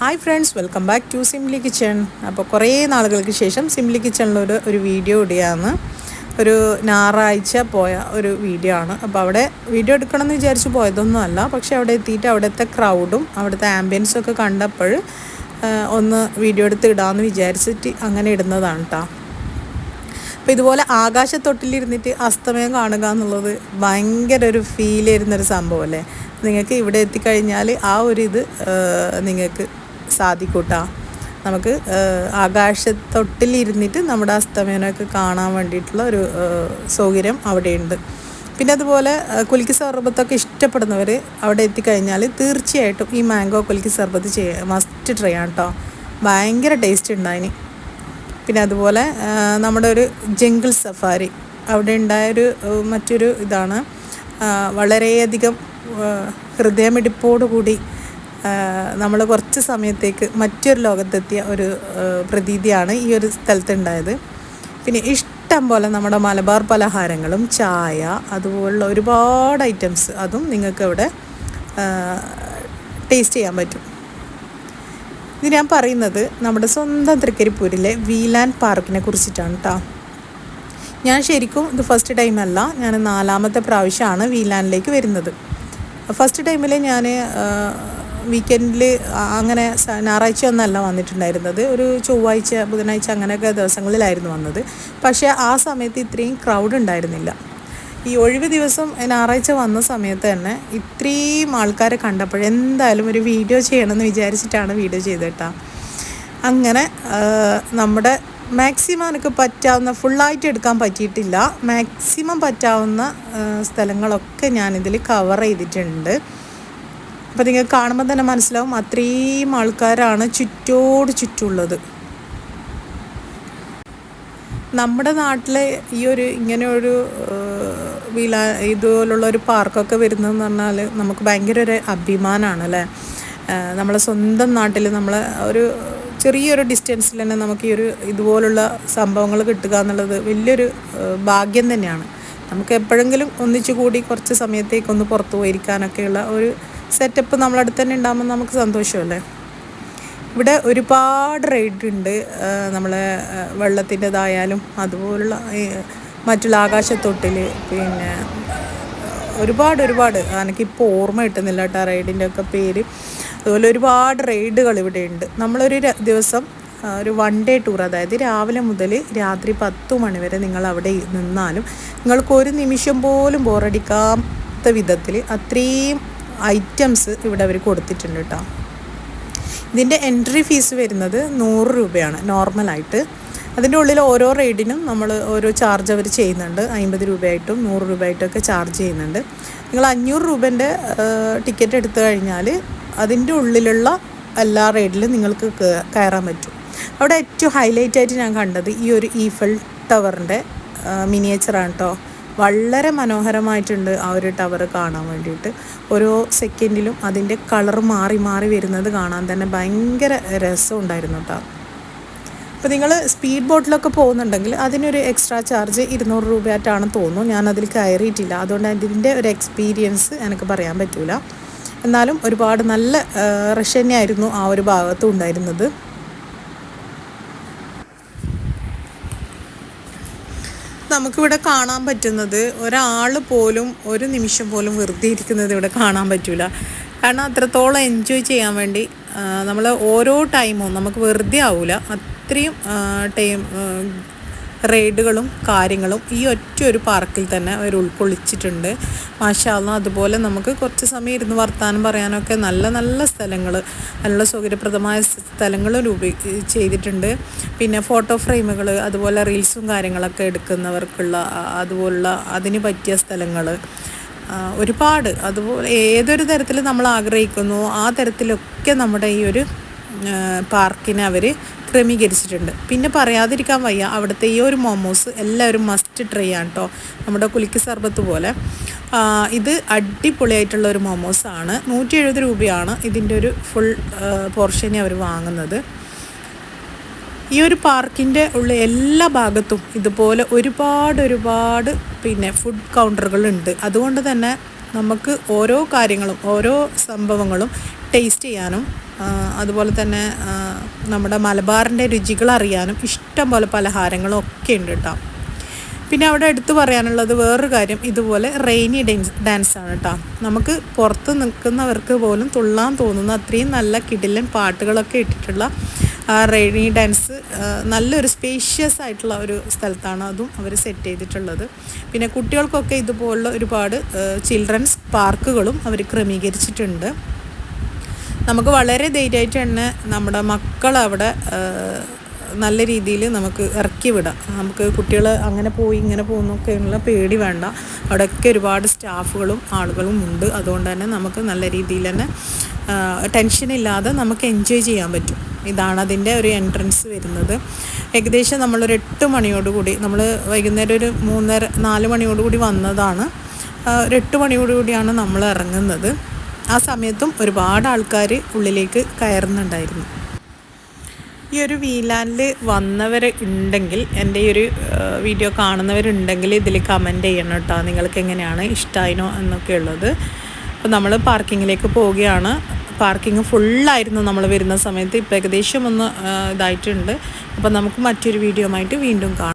Hi friends welcome back to Simli kitchen അപ്പോൾ കുറേ നാളുകൾക്ക് ശേഷം സിംലി കിച്ചണിലൊരു ഒരു വീഡിയോ ഇടുകയാണ്. ഒരു ഞായറാഴ്ച പോയ ഒരു വീഡിയോ ആണ്. അപ്പോൾ അവിടെ വീഡിയോ എടുക്കണമെന്ന് വിചാരിച്ച് പോയതൊന്നും അല്ല പക്ഷേ അവിടെ എത്തിയിട്ട് അവിടുത്തെ ക്രൗഡും അവിടുത്തെ ആംബിയൻസും ഒക്കെ കണ്ടപ്പോൾ ഒന്ന് വീഡിയോ എടുത്ത് ഇടാമെന്ന് വിചാരിച്ചിട്ട് അങ്ങനെ ഇടുന്നതാണ് കേട്ടോ അപ്പോൾ ഇതുപോലെ ആകാശത്തൊട്ടിലിരുന്നിട്ട് അസ്തമയം കാണുക എന്നുള്ളത് ഭയങ്കര ഒരു ഫീൽ ചെയ്യുന്നൊരു സംഭവമല്ലേ നിങ്ങൾക്ക് ഇവിടെ എത്തിക്കഴിഞ്ഞാൽ ആ ഒരു ഇത് നിങ്ങൾക്ക് സാധിക്കൂട്ടാ. നമുക്ക് ആകാശത്തൊട്ടിലിരുന്നിട്ട് നമ്മുടെ അസ്തമയനൊക്കെ കാണാൻ വേണ്ടിയിട്ടുള്ള ഒരു സൗകര്യം അവിടെയുണ്ട്. പിന്നെ അതുപോലെ കുലുക്കി സർബത്തൊക്കെ ഇഷ്ടപ്പെടുന്നവർ അവിടെ എത്തിക്കഴിഞ്ഞാൽ തീർച്ചയായിട്ടും ഈ മാംഗോ കുലുക്കി സർബത്ത് ചെയ്യുക മസ്റ്റ് ട്രൈ ആണ് കേട്ടോ ഭയങ്കര ടേസ്റ്റ് ഉണ്ടായിന്. പിന്നെ അതുപോലെ നമ്മുടെ ഒരു ജംഗിൾ സഫാരി അവിടെ ഉണ്ടായൊരു മറ്റൊരു ഇതാണ്. വളരെയധികം ഹൃദയമിടിപ്പോടുകൂടി നമ്മൾ കുറച്ച് സമയത്തേക്ക് മറ്റൊരു ലോകത്തെത്തിയ ഒരു പ്രതീതിയാണ് ഈ ഒരു സ്ഥലത്തുണ്ടായത്. പിന്നെ ഇഷ്ടം പോലെ നമ്മുടെ മലബാർ പലഹാരങ്ങളും ചായ അതുപോലുള്ള ഒരുപാട് ഐറ്റംസ് അതും നിങ്ങൾക്ക് ഇവിടെ ടേസ്റ്റ് ചെയ്യാൻ പറ്റും. ഇത് ഞാൻ പറയുന്നത് നമ്മുടെ സ്വന്തം തൃക്കരിപ്പൂരിലെ വീലാൻഡ് പാർക്കിനെ കുറിച്ചിട്ടാണ് കേട്ടോ ഞാൻ ശരിക്കും ഇത് ഫസ്റ്റ് ടൈം അല്ല ഞാൻ നാലാമത്തെ പ്രാവശ്യമാണ് വീലാനിലേക്ക് വരുന്നത്. ഫസ്റ്റ് ടൈമിൽ ഞാൻ വീക്കെൻഡിൽ അങ്ങനെ ഞായറാഴ്ച ഒന്നല്ല വന്നിട്ടുണ്ടായിരുന്നത്. ഒരു ചൊവ്വാഴ്ച ബുധനാഴ്ച അങ്ങനെയൊക്കെ ദിവസങ്ങളിലായിരുന്നു വന്നത്. പക്ഷേ ആ സമയത്ത് ഇത്രയും ക്രൗഡ് ഉണ്ടായിരുന്നില്ല. ഈ ഒഴിവ് ദിവസം ഞായറാഴ്ച വന്ന സമയത്ത് തന്നെ ഇത്രയും ആൾക്കാരെ കണ്ടപ്പോൾ എന്തായാലും ഒരു വീഡിയോ ചെയ്യണമെന്ന് വിചാരിച്ചിട്ടാണ് വീഡിയോ ചെയ്തേട്ടാ. അങ്ങനെ നമ്മുടെ മാക്സിമം എനിക്ക് പറ്റാവുന്ന ഫുള്ളായിട്ട് എടുക്കാൻ പറ്റിയിട്ടില്ല. മാക്സിമം പറ്റാവുന്ന സ്ഥലങ്ങളൊക്കെ ഞാനിതിൽ കവർ ചെയ്തിട്ടുണ്ട്. അപ്പോൾ നിങ്ങൾക്ക് കാണുമ്പോൾ തന്നെ മനസ്സിലാവും അത്രയും ആൾക്കാരാണ് ചുറ്റോട് ചുറ്റുള്ളത്. നമ്മുടെ നാട്ടിലെ ഈ ഒരു ഇങ്ങനെ ഒരു വില ഇതുപോലുള്ള ഒരു പാർക്കൊക്കെ വരുന്നതെന്ന് പറഞ്ഞാൽ നമുക്ക് ഭയങ്കര ഒരു അഭിമാനമാണ് അല്ലേ നമ്മളെ സ്വന്തം നാട്ടിൽ നമ്മൾ ഒരു ചെറിയൊരു ഡിസ്റ്റൻസിൽ തന്നെ നമുക്ക് ഈ ഒരു ഇതുപോലുള്ള സംഭവങ്ങൾ കിട്ടുക എന്നുള്ളത് വലിയൊരു ഭാഗ്യം തന്നെയാണ്. നമുക്ക് എപ്പോഴെങ്കിലും ഒന്നിച്ചു കൂടി കുറച്ച് സമയത്തേക്ക് ഒന്ന് പുറത്തു പോയിരിക്കാനൊക്കെയുള്ള ഒരു സെറ്റപ്പ് നമ്മളടുത്ത് തന്നെ ഉണ്ടാകുമ്പോൾ നമുക്ക് സന്തോഷമല്ലേ? ഇവിടെ ഒരുപാട് റൈഡ് ഉണ്ട്. നമ്മളെ വെള്ളത്തിന്റെതായാലും അതുപോലുള്ള മറ്റുള്ള ആകാശത്തൊട്ടിൽ പിന്നെ ഒരുപാട് ഒരുപാട് എനിക്കിപ്പോൾ ഓർമ്മ കിട്ടുന്നില്ല കേട്ടോ റൈഡിന്റെ ഒക്കെ പേര്. അതുപോലെ ഒരുപാട് റൈഡുകൾ ഇവിടെ ഉണ്ട്. നമ്മളൊരു ദിവസം ഒരു വൺ ഡേ ടൂർ അതായത് രാവിലെ മുതൽ രാത്രി പത്തു മണി വരെ നിങ്ങൾ അവിടെ നിന്നാലും നിങ്ങൾക്ക് ഒരു നിമിഷം പോലും ബോറടിക്കാത്ത വിധത്തിൽ അത്രയും ഐറ്റംസ് ഇവിടെ അവർ കൊടുത്തിട്ടുണ്ട് കേട്ടോ. ഇതിന്റെ എൻട്രി ഫീസ് വരുന്നത് നൂറ് രൂപയാണ് നോർമലായിട്ട് അതിന്റെ ഉള്ളിൽ ഓരോ റൈഡിനും നമ്മൾ ഓരോ ചാർജ് അവർ ചെയ്യുന്നുണ്ട്. അമ്പത് രൂപയായിട്ടും നൂറ് രൂപയായിട്ടൊക്കെ ചാർജ് ചെയ്യുന്നുണ്ട്. നിങ്ങൾ അഞ്ഞൂറ് രൂപേന്റെ ടിക്കറ്റ് എടുത്തു കഴിഞ്ഞാൽ അതിന്റെ ഉള്ളിലുള്ള എല്ലാ റൈഡിലും നിങ്ങൾക്ക് കയറാൻ പറ്റും. അവിടെ ഏറ്റവും ഹൈലൈറ്റ് ആയിട്ട് ഞാൻ കണ്ടത് ഈ ഒരു ഈഫൽ ടവറിന്റെ മിനിയേച്ചറാണ് കേട്ടോ വളരെ മനോഹരമായിട്ടുണ്ട് ആ ഒരു ടവർ കാണാൻ വേണ്ടിയിട്ട്. ഓരോ സെക്കൻഡിലും അതിന്റെ കളർ മാറി മാറി വരുന്നത് കാണാൻ തന്നെ ഭയങ്കര രസം ഉണ്ടായിരുന്നു കേട്ടോ. അപ്പോൾ നിങ്ങൾ സ്പീഡ് ബോട്ടിലൊക്കെ പോകുന്നുണ്ടെങ്കിൽ അതിനൊരു എക്സ്ട്രാ ചാർജ് ഇരുന്നൂറ് രൂപയായിട്ടാണ് തോന്നുന്നു. ഞാൻ അതിൽ കയറിയിട്ടില്ല. അതുകൊണ്ട് അതിന്റെ ഒരു എക്സ്പീരിയൻസ് എനിക്ക് പറയാൻ പറ്റില്ല എന്നാലും ഒരുപാട് നല്ല റഷ് തന്നെയായിരുന്നു ആ ഒരു ഭാഗത്തും ഉണ്ടായിരുന്നത്. നമുക്കിവിടെ കാണാൻ പറ്റുന്നത് ഒരാൾ പോലും ഒരു നിമിഷം പോലും വെറുതെ ഇരിക്കുന്നത് ഇവിടെ കാണാൻ പറ്റില്ല കാരണം അത്രത്തോളം എൻജോയ് ചെയ്യാൻ വേണ്ടി നമ്മൾ ഓരോ ടൈമും നമുക്ക് വെറുതെ ആവില്ല അത്രയും ടൈം റൈഡുകളും കാര്യങ്ങളും ഈ ഒറ്റ ഒരു പാർക്കിൽ തന്നെ അവർ ഉൾക്കൊള്ളിച്ചിട്ടുണ്ട്. മാഷാല്ല അതുപോലെ നമുക്ക് കുറച്ച് സമയം ഇരുന്ന് വർത്തമാനം പറയാനൊക്കെ നല്ല നല്ല സ്ഥലങ്ങൾ നല്ല സൗകര്യപ്രദമായ സ്ഥലങ്ങൾ രൂപ ചെയ്തിട്ടുണ്ട്. പിന്നെ ഫോട്ടോ ഫ്രെയിമുകൾ അതുപോലെ റീൽസും കാര്യങ്ങളൊക്കെ എടുക്കുന്നവർക്കുള്ള അതുപോലുള്ള അതിന് പറ്റിയ സ്ഥലങ്ങൾ. ഒരുപാട്. അതുപോലെ ഏതൊരു തരത്തിൽ നമ്മൾ ആഗ്രഹിക്കുന്നു ആ തരത്തിലൊക്കെ നമ്മുടെ ഈ ഒരു പാർക്കിനെ അവർ ക്രമീകരിച്ചിട്ടുണ്ട്. പിന്നെ പറയാതിരിക്കാൻ വയ്യ അവിടുത്തെ ഈ ഒരു മോമോസ് എല്ലാവരും മസ്റ്റ് ട്രൈ ആണ് കേട്ടോ നമ്മുടെ കുലിക്ക് സർബത്ത് പോലെ. ഇത് അടിപൊളിയായിട്ടുള്ള ഒരു മോമോസ് ആണ്. നൂറ്റി എഴുപത് രൂപയാണ് ഇതിന്റെ ഒരു ഫുൾ പോർഷനെ അവർ വാങ്ങുന്നത്. ഈ ഒരു പാർക്കിന്റെ ഉള്ള എല്ലാ ഭാഗത്തും ഇതുപോലെ ഒരുപാട് ഒരുപാട് പിന്നെ ഫുഡ് കൗണ്ടറുകളുണ്ട് അതുകൊണ്ട് തന്നെ നമുക്ക് ഓരോ കാര്യങ്ങളും ഓരോ സംഭവങ്ങളും ടേസ്റ്റ് ചെയ്യാനും അതുപോലെ തന്നെ നമ്മുടെ മലബാറിന്റെ രുചികൾ അറിയാനും ഇഷ്ടം പോലെ പലഹാരങ്ങളും ഒക്കെ ഉണ്ട് കേട്ടോ. പിന്നെ അവിടെ എടുത്തു പറയാനുള്ളത് വേറൊരു കാര്യം ഇതുപോലെ റെയിനി ഡാൻസ് ഡാൻസ് ആണ് കേട്ടോ. നമുക്ക് പുറത്ത് നിൽക്കുന്നവർക്ക് പോലും തുള്ളാൻ തോന്നുന്ന അത്രയും നല്ല കിടിലൻ പാട്ടുകളൊക്കെ ഇട്ടിട്ടുള്ള ആ റെയിനി ഡാൻസ് നല്ലൊരു സ്പേഷ്യസ് ആയിട്ടുള്ള ഒരു സ്ഥലത്താണ് അതും അവർ സെറ്റ് ചെയ്തിട്ടുള്ളത്. പിന്നെ കുട്ടികൾക്കൊക്കെ ഇതുപോലുള്ള ഒരുപാട് ചിൽഡ്രൻസ് പാർക്കുകളും അവർ ക്രമീകരിച്ചിട്ടുണ്ട്. നമുക്ക് വളരെ ധൈര്യമായിട്ട് തന്നെ നമ്മുടെ മക്കളവിടെ നല്ല രീതിയിൽ നമുക്ക് ഇറക്കി വിടാം. നമുക്ക് കുട്ടികൾ അങ്ങനെ പോയി ഇങ്ങനെ പോകുന്നൊക്കെയുള്ള പേടി വേണ്ട. അവിടെയൊക്കെ ഒരുപാട് സ്റ്റാഫുകളും ആളുകളും ഉണ്ട്. അതുകൊണ്ട് തന്നെ നമുക്ക് നല്ല രീതിയിൽ തന്നെ ടെൻഷനില്ലാതെ നമുക്ക് എൻജോയ് ചെയ്യാൻ പറ്റും. ഇതാണ് അതിന്റെ ഒരു എൻട്രൻസ് വരുന്നത്. ഏകദേശം നമ്മളൊരു എട്ട് മണിയോടുകൂടി നമ്മൾ വൈകുന്നേരം ഒരു മൂന്നര നാല് മണിയോടുകൂടി വന്നതാണ്. ഒരു എട്ട് മണിയോടുകൂടിയാണ് നമ്മൾ ഇറങ്ങുന്നത്. ആ സമയത്തും ഒരുപാട് ആൾക്കാർ ഉള്ളിലേക്ക് കയറുന്നുണ്ടായിരുന്നു. ഈ ഒരു വീലാൻഡിൽ വന്നവർ ഉണ്ടെങ്കിൽ എന്റെ ഈ ഒരു വീഡിയോ കാണുന്നവരുണ്ടെങ്കിൽ ഇതിൽ കമന്റ് ചെയ്യണം കേട്ടോ. നിങ്ങൾക്ക് എങ്ങനെയാണ്? ഇഷ്ടമായിനോ എന്നൊക്കെ ഉള്ളത്. അപ്പോൾ നമ്മൾ പാർക്കിങ്ങിലേക്ക് പോവുകയാണ്. പാർക്കിംഗ് ഫുള്ളായിരുന്നു നമ്മൾ വരുന്ന സമയത്ത്. ഇപ്പോൾ ഏകദേശം ഒന്ന് ഇതായിട്ടുണ്ട്. അപ്പോൾ നമുക്ക് മറ്റൊരു വീഡിയോ വീണ്ടും കാണാം.